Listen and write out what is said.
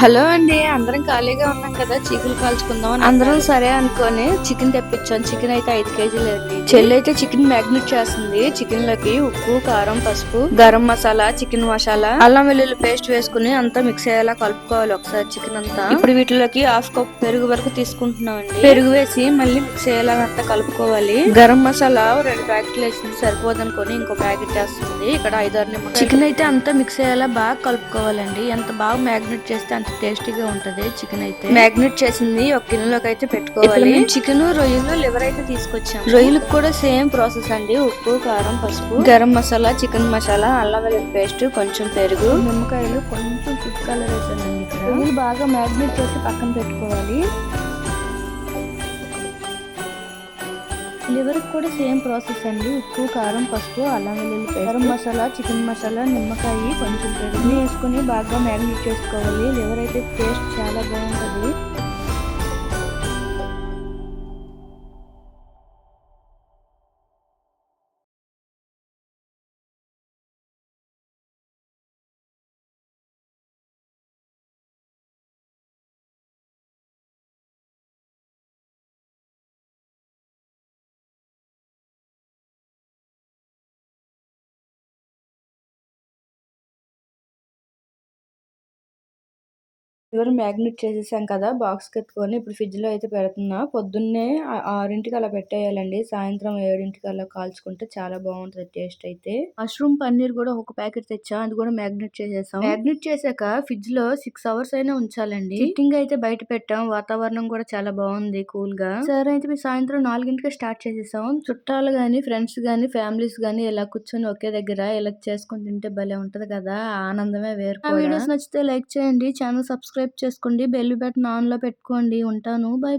Hello అండి అందరం ఖాళీగా ఉన్నాం కదా చికెన్ కాల్చుకుందాం అందరం సరే అనుకొని చికెన్ తెప్పించాం చికెన్ అయితే ఐదు కేజీలు చెల్లి అయితే చికెన్ మ్యాగ్నెట్ చేస్తుంది. చికెన్లోకి ఉప్పు కారం పసుపు గరం మసాలా చికెన్ మసాలా అల్లం వెల్లుల్లి పేస్ట్ వేసుకుని అంతా మిక్స్ అయ్యేలా కలుపుకోవాలి ఒకసారి చికెన్ అంతా. ఇప్పుడు వీటిలోకి హాఫ్ కప్ పెరుగు వరకు తీసుకుంటున్నాం అండి. పెరుగు వేసి మళ్ళీ మిక్స్ అయ్యేలా అంతా కలుపుకోవాలి. గరం మసాలా రెండు ప్యాకెట్లు వేసింది సరిపోదు అనుకొని ఇంకో ప్యాకెట్ వేస్తుంది. ఇక్కడ ఐదారు నిమ్మకాయలు. చికెన్ అయితే అంతా మిక్స్ అయ్యేలా బాగా కలుపుకోవాలండి. ఎంత బాగా మ్యాగ్నెట్ చేస్తే అంత టేస్టీగా ఉంటది చికెన్ అయితే. మ్యాగ్నెట్ చేసింది ఒక గిన్నెలోకి అయితే పెట్టుకోవాలి. చికెన్ రొయ్యలు లివర్ అయితే తీసుకొచ్చాం రొయ్యలకు కూడా సేమ్ ప్రాసెస్ అండి. ఉప్పు కారం పసుపు. గరం మసాలా చికెన్ మసాలా అల్లం వెల్లుల్లి పేస్ట్ కొంచెం పెరుగు. నిమ్మకాయలు కొంచెం ఫుడ్ కలర్ వేసానండి ఇక్కడ. రొయ్యలు బాగా మ్యాగ్నెట్ చేసి పక్కన పెట్టుకోవాలి. లివర్ కూడా సేమ్ ప్రాసెస్ అండి. ఉప్పు కారం పసుపు అల్లం వెల్లుల్లి గరం మసాలా చికెన్ మసాలా నిమ్మకాయ కొంచెం పెరుగు వేసుకుని బాగా మ్యారినేట్ చేసుకోవాలి. లివర్ అయితే టేస్ట్ చాలా బాగుంటుంది. లివర్ మ్యాగ్నెట్ చేసేసాం కదా బాక్స్ ఎత్తుకొని ఇప్పుడు ఫ్రిడ్జ్లో అయితే పెడుతున్నా. పొద్దున్నే ఆరింటికి అలా పెట్టేయాలండి. సాయంత్రం ఏడింటికి అలా కాల్చుకుంటే చాలా బాగుంటది టేస్ట్ అయితే. మష్రూమ్ పన్నీర్ కూడా ఒక ప్యాకెట్ తెచ్చా? అది కూడా మ్యాగ్నెట్ చేసేసాం. మ్యాగ్నెట్ చేసాక ఫ్రిడ్జ్లో సిక్స్ అవర్స్ అయినా ఉంచాలండి. సిట్టింగ్ అయితే బయట పెట్టాం. వాతావరణం కూడా చాలా బాగుంది కూల్గా సరే అయితే మేము సాయంత్రం నాలుగింటికి స్టార్ట్ చేసేసాం. చుట్టాలు గాని ఫ్రెండ్స్ గాని ఫ్యామిలీస్ గాని ఇలా కూర్చొని ఒకే దగ్గర ఇలా చేసుకొని తింటే భలే ఉంటది కదా. ఆనందమే వేరు వీడియోస్ నచ్చితే లైక్ చేయండి. ఛానల్ సబ్స్క్రైబ్ చేసుకోండి బెల్ బటన్ ఆన్లో పెట్టుకోండి. ఉంటాను. Bye bye